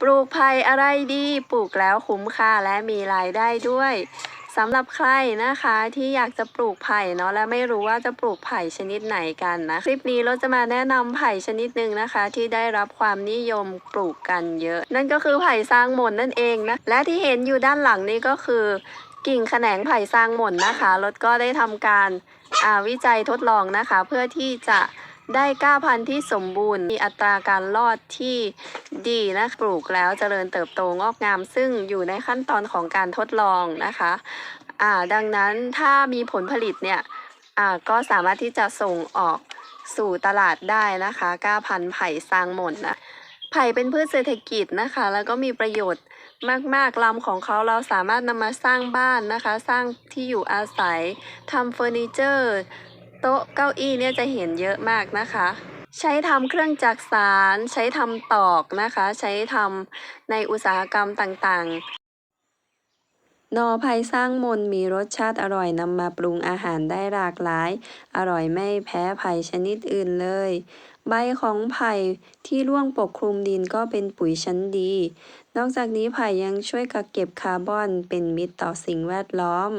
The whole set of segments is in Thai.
ปลูกไผ่อะไรดีปลูกแล้วคุ้มค่าและมีรายได้ด้วยสำหรับใครนะคะที่อยากจะปลูกไผ่เนาะและไม่รู้ว่าจะปลูกไผ่ชนิดไหนกันนะ คลิปนี้เราจะมาแนะนำไผ่ชนิดหนึ่งนะคะ ที่ได้รับความนิยมปลูกกันเยอะ นั่นก็คือไผ่สร้างหม่นนั่นเองนะและที่เห็นอยู่ด้านหลังนี้ก็คือ กิ่งแขนงไผ่สร้างหม่นนะคะรถก็ได้ทำการวิจัยทดลองนะคะ เพื่อที่จะ ได้ก้าพันธุ์ที่สมบูรณ์ มีอัตราการรอดที่ดีนะปลูกแล้วเจริญเติบโตงอกงาม ซึ่งอยู่ในขั้นตอนของการทดลองนะคะอ่าดังนั้นถ้ามีผลผลิตเนี่ยอ่าก็สามารถที่จะส่งออกสู่ตลาดได้นะคะก้าพันธุ์ไผ่สร้างหม่นนะไผ่เป็นพืชเศรษฐกิจนะคะ แล้วก็มีประโยชน์มากๆลำของเขาเราสามารถนำมาสร้างบ้านนะคะ สร้างที่อยู่อาศัยทำเฟอร์นิเจอร์ โต๊ะเก้าอี้เนี่ยจะเห็นเยอะมากนะคะ ใช้ทำเครื่องจักสาร ใช้ทำตอกนะคะ ใช้ทำในอุตสาหกรรมต่างๆ นอไผ่สร้างมนมีรสชาติอร่อยนำมาปรุงอาหารได้หลากหลาย อร่อยไม่แพ้ไผ่ชนิดอื่นเลย ใบของไผ่ที่ร่วงปกคลุมดินก็เป็นปุ๋ยชั้นดี นอกจากนี้ไผ่ยังช่วยกักเก็บคาร์บอนเป็นมิตรต่อสิ่งแวดล้อม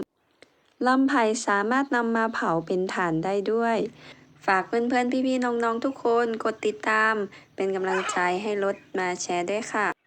ลำไผ่สามารถนำมาเผาเป็นถ่านได้ด้วย ฝากเพื่อนๆ พี่ๆ น้องๆ ทุกคนกดติดตาม เป็นกำลังใจให้รถมาแชร์ด้วยค่ะ